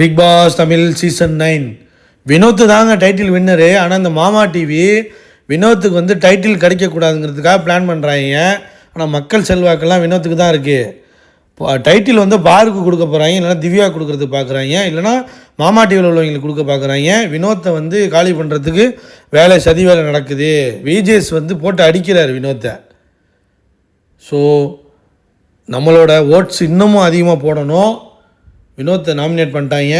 Bigg Boss Tamil season nine. Vinod தாங்க title winner ஆனால் இந்த மாமா டிவி வினோத்துக்கு வந்து டைட்டில் கிடைக்கக்கூடாதுங்கிறதுக்காக பிளான் பண்ணுறாங்க ஆனால் மக்கள் செல்வாக்கெல்லாம் வினோத்துக்கு தான் இருக்குது டைட்டில் வந்து பாருக்கு கொடுக்க போகிறாங்க இல்லைனா திவ்யா கொடுக்கறதுக்கு பார்க்குறாங்க இல்லைனா மாமா டிவியில் உள்ளவங்களுக்கு கொடுக்க பார்க்குறாங்க வினோத்தை வந்து காலி பண்ணுறதுக்கு வேலை சதி வேலை நடக்குது. விஜேஸ் வந்து போட்டு அடிக்கிறார் வினோத்தை. ஸோ நம்மளோட ஓட்ஸ் இன்னமும் அதிகமாக போடணும். வினோத்தை நாமினேட் பண்ணிட்டாங்க.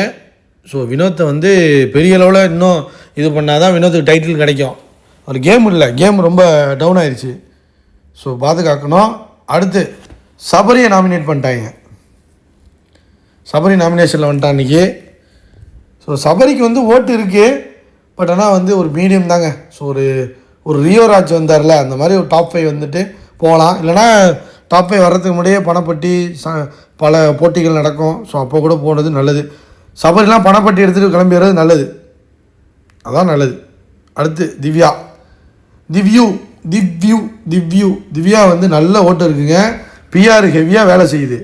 ஸோ வினோத்தை வந்து பெரிய அளவில் இன்னும் இது பண்ணால் தான் வினோத்துக்கு டைட்டில் கிடைக்கும். ஒரு கேம் இல்லை. கேம் ரொம்ப டவுன் ஆயிடுச்சு ஸோ பாதுகாக்கணும் அடுத்து சபரியை நாமினேட் பண்ணிட்டாங்க. சபரி நாமினேஷனில் வந்துட்டான் அன்றைக்கி ஸோ சபரிக்கு வந்து ஓட்டு இருக்குது பட் ஆனால் வந்து ஒரு மீடியம் தாங்க. ஸோ ஒரு ஒரு ரியோராஜ் வந்தார்ல அந்த மாதிரி ஒரு டாப் ஃபைவ் வந்துட்டு போகலாம் இல்லைனா டாப் ஃபைவ் வர்றதுக்கு முன்னாடியே பணப்பட்டி ச பல போட்டிகள் நடக்கும். ஸோ அப்போ கூட போனது நல்லது. சபரிலாம் பணப்பட்டி எடுத்துகிட்டு கிளம்பி வர்றது நல்லது. அதான் நல்லது. அடுத்து திவ்யா. திவ்யூ திவ்யூ திவ்யூ. திவ்யா வந்து நல்ல ஓட்டம் இருக்குங்க. பிஆர் ஹெவியாக வேலை செய்யுது.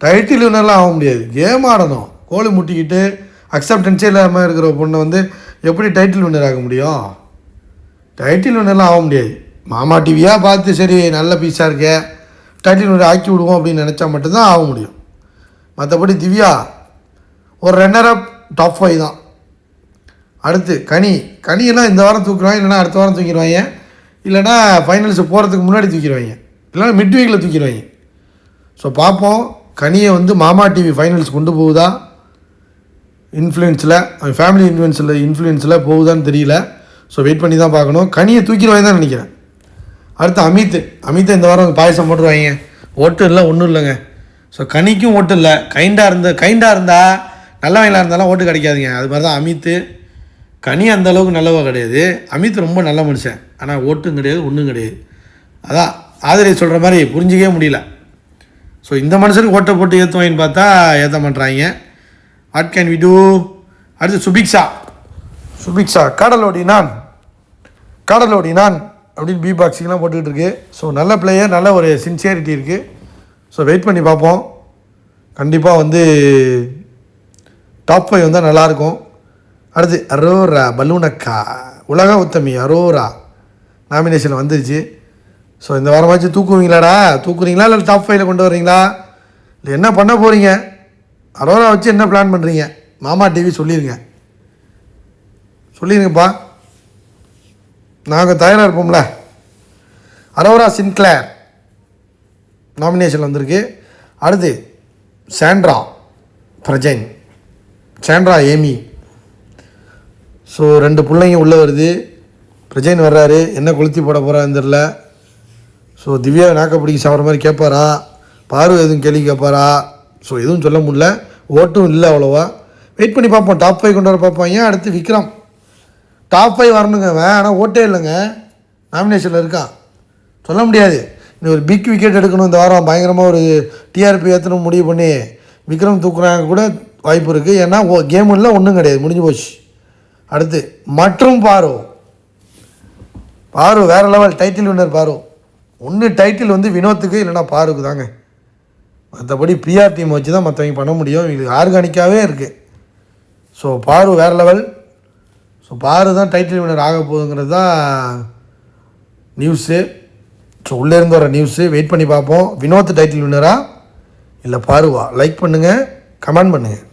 டைட்டில் வினர்லாம் ஆக முடியாது. கேம் ஆடணும். கோழி முட்டிக்கிட்டு அக்செப்டன்ஸே இல்லாமல் இருக்கிற பொண்ணை வந்து எப்படி டைட்டில் வின்னர் ஆக முடியும்? டைட்டில் வின்னர்லாம் ஆக முடியாது. மாமா டிவியாக பார்த்து சரி நல்ல பீஸாக இருக்கே. டைட்டில் வின்னர் ஆக்கி விடுவோம் அப்படின்னு நினச்சா மட்டும்தான் ஆக முடியும். மற்றபடி திவ்யா ஒரு ரன்னர் அப் டாப் ஃபைவ் தான். அடுத்து கனி. கனியெல்லாம் இந்த வாரம் தூக்குறாங்க இல்லைனா அடுத்த வாரம் தூக்கிடுவாங்க. இல்லைனா ஃபைனல்ஸ் போகிறதுக்கு முன்னாடி தூக்கிடுவாங்க. இல்லைனா மிட் வீக்கில் தூக்கிடுவாங்க. ஸோ பார்ப்போம். கனியை வந்து மாமா டிவி ஃபைனல்ஸ் கொண்டு போகுதா? இன்ஃப்ளூயன்ஸில் ஃபேமிலி இன்ஃப்ளூயன்ஸில் இன்ஃப்ளூயன்ஸில் போகுதான்னு தெரியல. ஸோ வெயிட் பண்ணி தான் பார்க்கணும். கனியை தூக்கிடுவாங்க தான் நினைக்கிறேன். அடுத்து அமித் அமித்து இந்த வாரம் பாயசம் போட்டுருவாங்க. ஓட்டு இல்லை ஒன்றும் இல்லைங்க. ஸோ கனிக்கும் ஓட்டு இல்லை. கைண்டாக இருந்த கைண்டாக இருந்தால் நல்லவங்களாக இருந்தாலும் ஓட்டு கிடைக்காதுங்க. அது மாதிரி தான் அமித்து. கனி அந்த அளவுக்கு நல்லவா கிடையாது. அமித் ரொம்ப நல்ல மனுஷன். ஆனால் ஓட்டும் கிடையாது ஒன்றும் கிடையாது. அதான் ஆதரவு சொல்கிற மாதிரி புரிஞ்சிக்கவே முடியல. ஸோ இந்த மனுஷனுக்கு ஓட்டை போட்டு ஏற்றுவாங்கன்னு பார்த்தா ஏற்ற மாட்றாங்க. வாட் கேன் வி டூ அடுத்து சுபிக்ஷா. சுபிக்ஷா கடலோடி நான். கடலோடி நான். அப்படின்னு பி பாக்ஸிங்லாம் போட்டுக்கிட்டு இருக்கு. ஸோ நல்ல பிளேயர் நல்ல ஒரு சின்சியரிட்டி இருக்குது ஸோ வெயிட் பண்ணி பார்ப்போம். கண்டிப்பாக வந்து டாப் ஃபைவ் வந்தால் நல்லாயிருக்கும். அடுத்து அரோரா பலூனக்கா. உலக உத்தமி அரோரா. நாமினேஷன் வந்துருச்சு. ஸோ இந்த வாரமாச்சு தூக்குவீங்களாடா? தூக்குறீங்களா? இல்லை டாப் ஃபைவ்ல கொண்டு வர்றீங்களா? இல்லை என்ன பண்ண போகிறீங்க அரோரா வச்சு என்ன பிளான் பண்ணுறீங்க மாமா டிவி சொல்லிடுங்க சொல்லிடுங்கப்பா நாங்கள் தயாராக இருப்போம்ல. அரோரா சின்க்ளேர் நாமினேஷன் வந்திருக்கு. அடுத்து Sandra Prajan. Sandra Amy. So ரெண்டு பிள்ளைங்க உள்ளே வருது. பிரஜைன் வர்றாரு. என்ன கொளுத்தி போட போகிறான்னு தெரில ஸோ திவ்யா நாக்கப்பிடிக்கு சாப்பிட்ற மாதிரி கேட்பாரா பார்வை எதுவும் கேள்வி கேட்பாரா ஸோ எதுவும் சொல்ல முடியல. ஓட்டும் இல்லை அவ்வளோவா. வெயிட் பண்ணி பார்ப்போம். டாப் ஃபைவ் கொண்டு வர பார்ப்போம். ஏன் அடுத்து விக்ரம்? டாப் ஃபைவ் வரணுங்க அவன் ஆனால் ஓட்டே இல்லைங்க. நாமினேஷனில் இருக்கான் சொல்ல முடியாது. இன்னும் ஒரு பிக் விக்கெட் எடுக்கணும் இந்த வாரம். பயங்கரமாக ஒரு டிஆர்பி ஏற்றணும் முடிவு பண்ணி. விக்ரம் தூக்குறாங்க கூட வாய்ப்பு இருக்குது ஏன்னா ஓ கேம் இல்லை ஒன்றும் கிடையாது. முடிஞ்சு போச்சு. அடுத்து மற்றும் பாரு. பாரு வேறு லெவல் டைட்டில் வின்னர் பாரு. ஒன்று டைட்டில் வந்து வினோத்துக்கு இல்லைன்னா பாருக்கு தாங்க. மற்றபடி பிஆர் டீம் வச்சு தான் மற்றவங்க பண்ண முடியும். இது ஆர்கானிக்காகவே இருக்குது ஸோ பாரு வேறு லெவல் ஸோ பாரு தான் டைட்டில் வினர் ஆக போகுதுங்கிறது தான் நியூஸு ஸோ உள்ளேருந்து வர நியூஸு வெயிட் பண்ணி பார்ப்போம். வினோத் டைட்டில் வின்னரா இல்லை பாருவா. லைக் பண்ணுங்கள் கமெண்ட் பண்ணுங்கள்